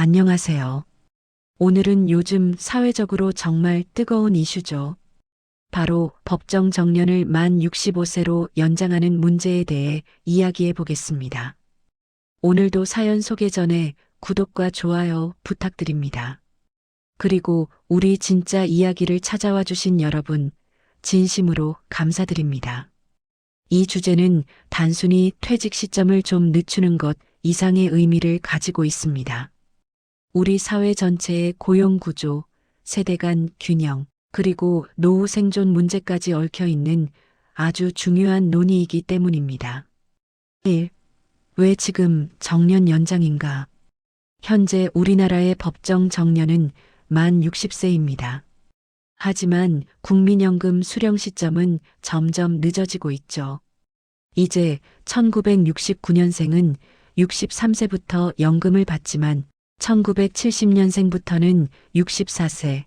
안녕하세요. 오늘은 요즘 사회적으로 정말 뜨거운 이슈죠. 바로 법정 정년을 만 65세로 연장하는 문제에 대해 이야기해 보겠습니다. 오늘도 사연 소개 전에 구독과 좋아요 부탁드립니다. 그리고 우리 진짜 이야기를 찾아와 주신 여러분, 진심으로 감사드립니다. 이 주제는 단순히 퇴직 시점을 좀 늦추는 것 이상의 의미를 가지고 있습니다. 우리 사회 전체의 고용 구조, 세대 간 균형, 그리고 노후 생존 문제까지 얽혀 있는 아주 중요한 논의이기 때문입니다. 1. 왜 지금 정년 연장인가? 현재 우리나라의 법정 정년은 만 60세입니다. 하지만 국민연금 수령 시점은 점점 늦어지고 있죠. 이제 1969년생은 63세부터 연금을 받지만 1970년생부터는 64세,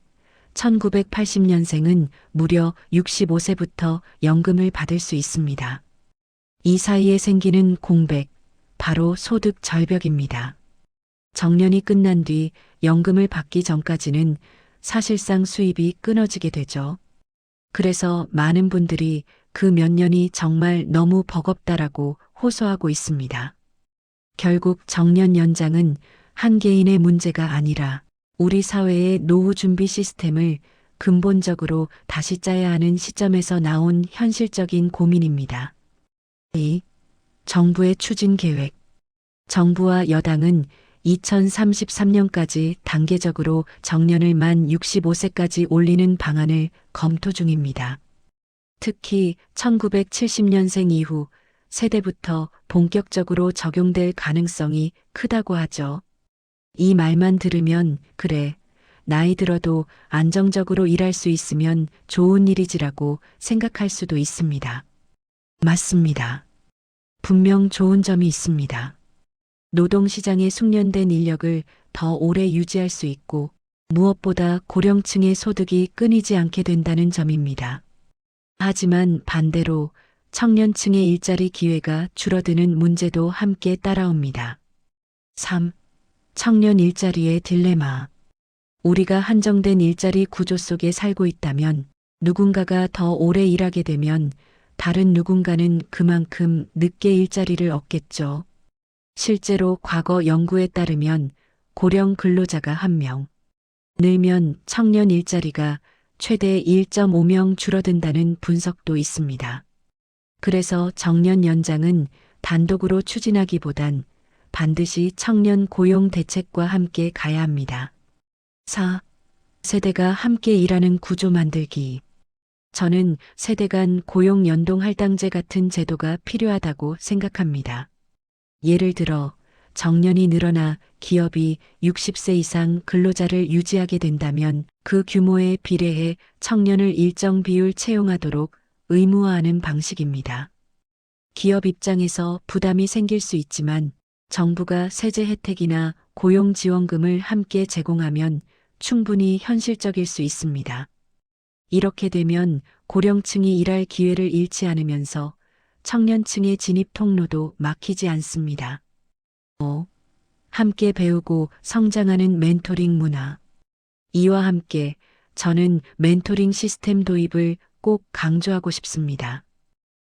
1980년생은 무려 65세부터 연금을 받을 수 있습니다. 이 사이에 생기는 공백, 바로 소득 절벽입니다. 정년이 끝난 뒤 연금을 받기 전까지는 사실상 수입이 끊어지게 되죠. 그래서 많은 분들이 그 몇 년이 정말 너무 버겁다라고 호소하고 있습니다. 결국 정년 연장은 한 개인의 문제가 아니라 우리 사회의 노후 준비 시스템을 근본적으로 다시 짜야 하는 시점에서 나온 현실적인 고민입니다. 2. 정부의 추진 계획. 정부와 여당은 2033년까지 단계적으로 정년을 만 65세까지 올리는 방안을 검토 중입니다. 특히 1970년생 이후 세대부터 본격적으로 적용될 가능성이 크다고 하죠. 이 말만 들으면 그래, 나이 들어도 안정적으로 일할 수 있으면 좋은 일이지라고 생각할 수도 있습니다. 맞습니다. 분명 좋은 점이 있습니다. 노동시장에 숙련된 인력을 더 오래 유지할 수 있고 무엇보다 고령층의 소득이 끊이지 않게 된다는 점입니다. 하지만 반대로 청년층의 일자리 기회가 줄어드는 문제도 함께 따라옵니다. 3. 청년 일자리의 딜레마. 우리가 한정된 일자리 구조 속에 살고 있다면 누군가가 더 오래 일하게 되면 다른 누군가는 그만큼 늦게 일자리를 얻겠죠. 실제로 과거 연구에 따르면 고령 근로자가 1명, 늘면 청년 일자리가 최대 1.5명 줄어든다는 분석도 있습니다. 그래서 정년 연장은 단독으로 추진하기보단 반드시 청년 고용 대책과 함께 가야 합니다. 4. 세대가 함께 일하는 구조 만들기. 저는 세대 간 고용 연동 할당제 같은 제도가 필요하다고 생각합니다. 예를 들어 정년이 늘어나 기업이 60세 이상 근로자를 유지하게 된다면 그 규모에 비례해 청년을 일정 비율 채용하도록 의무화하는 방식입니다. 기업 입장에서 부담이 생길 수 있지만 정부가 세제 혜택이나 고용 지원금을 함께 제공하면 충분히 현실적일 수 있습니다. 이렇게 되면 고령층이 일할 기회를 잃지 않으면서 청년층의 진입 통로도 막히지 않습니다. 5. 함께 배우고 성장하는 멘토링 문화. 이와 함께 저는 멘토링 시스템 도입을 꼭 강조하고 싶습니다.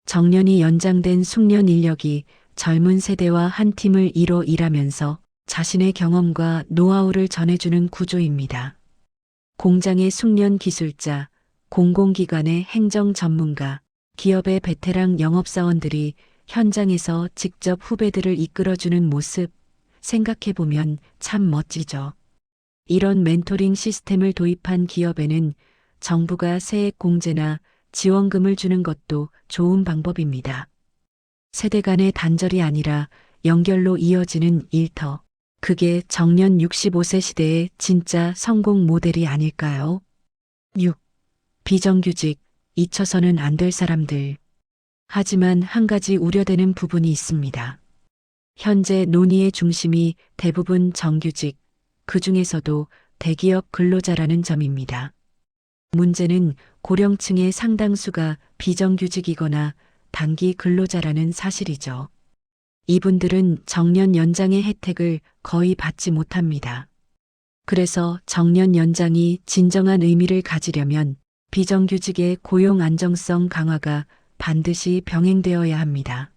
정년이 연장된 숙련 인력이 젊은 세대와 한 팀을 이뤄 일하면서 자신의 경험과 노하우를 전해주는 구조입니다. 공장의 숙련 기술자, 공공기관의 행정 전문가, 기업의 베테랑 영업사원들이 현장에서 직접 후배들을 이끌어주는 모습 생각해보면 참 멋지죠. 이런 멘토링 시스템을 도입한 기업에는 정부가 세액 공제나 지원금을 주는 것도 좋은 방법입니다. 세대 간의 단절이 아니라 연결로 이어지는 일터. 그게 정년 65세 시대의 진짜 성공 모델이 아닐까요? 6. 비정규직, 잊혀서는 안 될 사람들. 하지만 한 가지 우려되는 부분이 있습니다. 현재 논의의 중심이 대부분 정규직, 그 중에서도 대기업 근로자라는 점입니다. 문제는 고령층의 상당수가 비정규직이거나 단기 근로자라는 사실이죠. 이분들은 정년 연장의 혜택을 거의 받지 못합니다. 그래서 정년 연장이 진정한 의미를 가지려면 비정규직의 고용 안정성 강화가 반드시 병행되어야 합니다.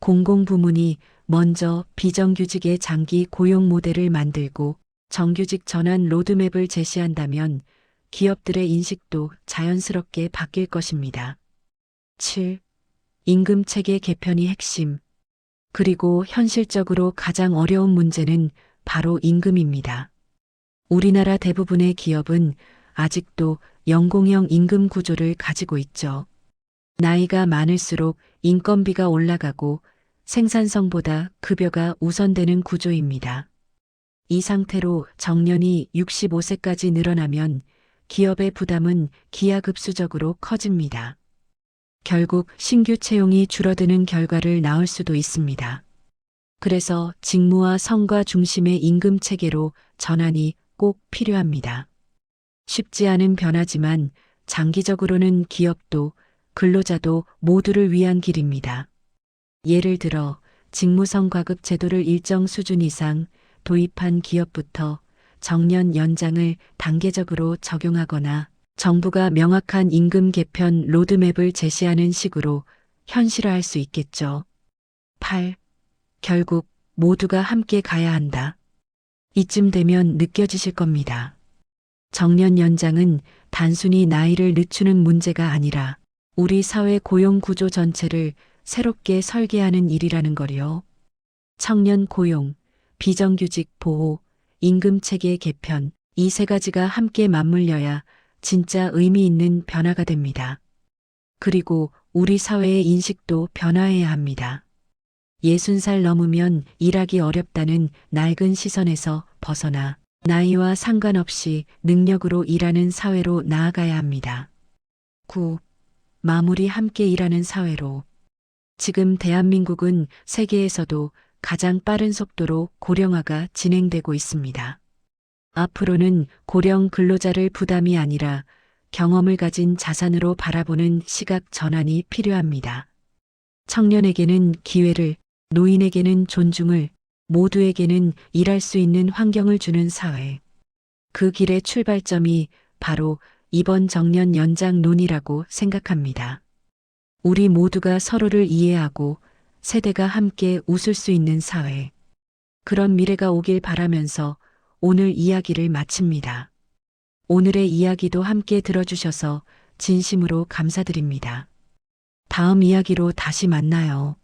공공부문이 먼저 비정규직의 장기 고용 모델을 만들고 정규직 전환 로드맵을 제시한다면 기업들의 인식도 자연스럽게 바뀔 것입니다. 7. 임금 체계 개편이 핵심. 그리고 현실적으로 가장 어려운 문제는 바로 임금입니다. 우리나라 대부분의 기업은 아직도 연공형 임금 구조를 가지고 있죠. 나이가 많을수록 인건비가 올라가고 생산성보다 급여가 우선되는 구조입니다. 이 상태로 정년이 65세까지 늘어나면 기업의 부담은 기하급수적으로 커집니다. 결국 신규 채용이 줄어드는 결과를 낳을 수도 있습니다. 그래서 직무와 성과 중심의 임금 체계로 전환이 꼭 필요합니다. 쉽지 않은 변화지만 장기적으로는 기업도 근로자도 모두를 위한 길입니다. 예를 들어 직무성 과급 제도를 일정 수준 이상 도입한 기업부터 정년 연장을 단계적으로 적용하거나 정부가 명확한 임금 개편 로드맵을 제시하는 식으로 현실화할 수 있겠죠. 8. 결국 모두가 함께 가야 한다. 이쯤 되면 느껴지실 겁니다. 정년 연장은 단순히 나이를 늦추는 문제가 아니라 우리 사회 고용 구조 전체를 새롭게 설계하는 일이라는 거리요. 청년 고용, 비정규직 보호, 임금 체계 개편, 이 세 가지가 함께 맞물려야 진짜 의미 있는 변화가 됩니다. 그리고 우리 사회의 인식도 변화해야 합니다. 60살 넘으면 일하기 어렵다는 낡은 시선에서 벗어나 나이와 상관없이 능력으로 일하는 사회로 나아가야 합니다. 9. 마무리 함께 일하는 사회로. 지금 대한민국은 세계에서도 가장 빠른 속도로 고령화가 진행되고 있습니다. 앞으로는 고령 근로자를 부담이 아니라 경험을 가진 자산으로 바라보는 시각 전환이 필요합니다. 청년에게는 기회를, 노인에게는 존중을, 모두에게는 일할 수 있는 환경을 주는 사회. 그 길의 출발점이 바로 이번 정년 연장 논이라고 생각합니다. 우리 모두가 서로를 이해하고 세대가 함께 웃을 수 있는 사회. 그런 미래가 오길 바라면서 오늘 이야기를 마칩니다. 오늘의 이야기도 함께 들어주셔서 진심으로 감사드립니다. 다음 이야기로 다시 만나요.